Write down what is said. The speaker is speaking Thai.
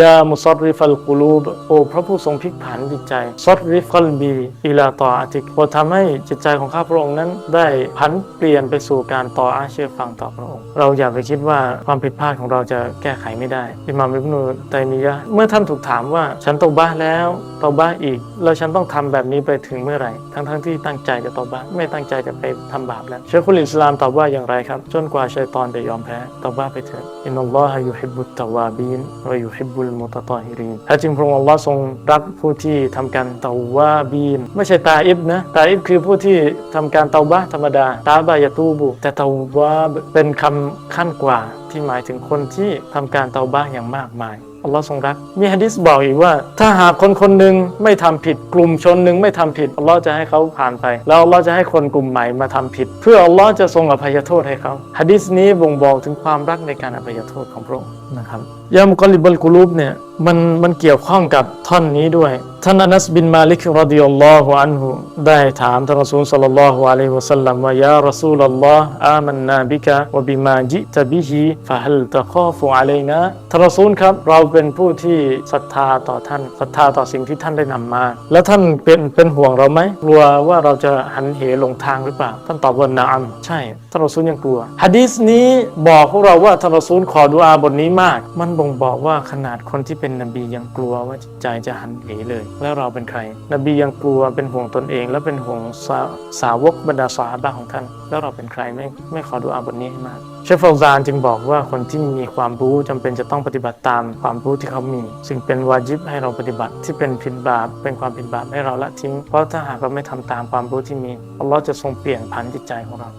ยามุซอริฟัลกุลูบโอพระผู้ทรงพลิกผันจิตใจซอริฟัลบีอิลาต่ออาติกโปรดทำให้จิตใจของข้าพระองค์นั้น ได้ผันเปลี่ยนไปสู่การต่ออาเชื่อฟังต่อพระองค์ เราอย่าไปคิดว่าความผิดพลาดของเราจะแก้ไขไม่ได้ อิมามอิบนุตัยมียะเมื่อท่านถูกถามว่าฉันตอบ้าแล้วตอบ้าอีก แล้วฉันต้องทำแบบนี้ไปถึงเมื่อไหร่ ทั้งๆที่ตั้งใจจะตอบ้าไม่ตั้งใจจะไปทำบาปแล้วเชคุลอิสลามตอบว่าอย่างไรครับ จนกว่าชัยตอนจะยอมแพ้ตอบ้าไปเถิดอินนัลลอฮะยุฮิบบุตตะวาบีนวะยุฮิบบุลมุตตอฮิรีนแท้จริงพระองค์อัลลอฮ์ทรงรักผู้ที่ทำการเตาวาบีน ไม่ใช่ตาอิบนะตาอิบคือผู้ที่ทำการเตาบะธรรมดา ตาบายาตูบุ แต่เตาวาเป็นคำขั้นกว่าที่หมายถึงคนที่ทำการเตาบะอย่างมากมาย อัลลอฮ์ทรงรัก มีฮะดิษบอกอีกว่า ถ้าหากคนคนหนึ่งไม่ทำผิดกลุ่มชนหนึ่งไม่ทำผิดอัลลอฮ์จะให้เขาผ่านไป แล้วอัลลอฮ์จะให้คนกลุ่มใหม่มาทำผิด เพื่ออัลลอฮ์จะทรงอภัยโทษให้เขาฮะดิษนี้บ่งบอกถึงความรักในการอภัยโทษของพระองค์นะครับยามกอลิบัลกุลูบเนี่ยมันมันเกี่ยวข้องกับท่อนนี้ด้วย ท่านอนัสบินมาลิกรดิยัลลอฮุอันฮุได้ถามท่านรอซูลสัลลัลลอฮุอะลัยฮิวะสัลลัมว่ายารอซูลอัลลอฮ์อามันนาบิกะวะบิมาจิตะบิฮิฟะฮัลตะคอฟุอะลัยนะท่านรอซูลครับ เราเป็นผู้ที่ศรัทธาต่อท่านศรัทธาต่อสิ่งที่ท่านได้นำมา แล้วท่านเป็นเป็นห่วงเราไหมกลัวว่าเราจะหันเหหลงทางหรือเปล่า ท่านตอบว่านาอัมใช่ท่านรอซูลยังกลัวฮะดีษนี้บอกพวกเราว่าท่านรอซูลขอดุอาบทนี้มาก มันบ่งบอกว่าขนาดคนที่เป็นเป็นนบียังกลัวว่าจิตใจจะหันเหเลย แล้วเราเป็นใคร นบียังกลัวเป็นห่วงตนเอง และเป็นห่วงสาสาวกบรรดาสาบะของท่าน แล้วเราเป็นใครไม่ไม่ขอดุอาบทนี้ให้มากเชฟฟาซานจึงบอกว่าคนที่มีความรู้จำเป็นจะต้องปฏิบัติตามความรู้ที่เขามีซึ่งเป็นวาจิบให้เราปฏิบัติที่เป็นผิดบาปเป็นความผิดบาปให้เราละทิ้ง เพราะถ้าหากเราไม่ทำตามความรู้ที่มีอัลลอฮ์จะทรงเปลี่ยนผันจิตใจของเรา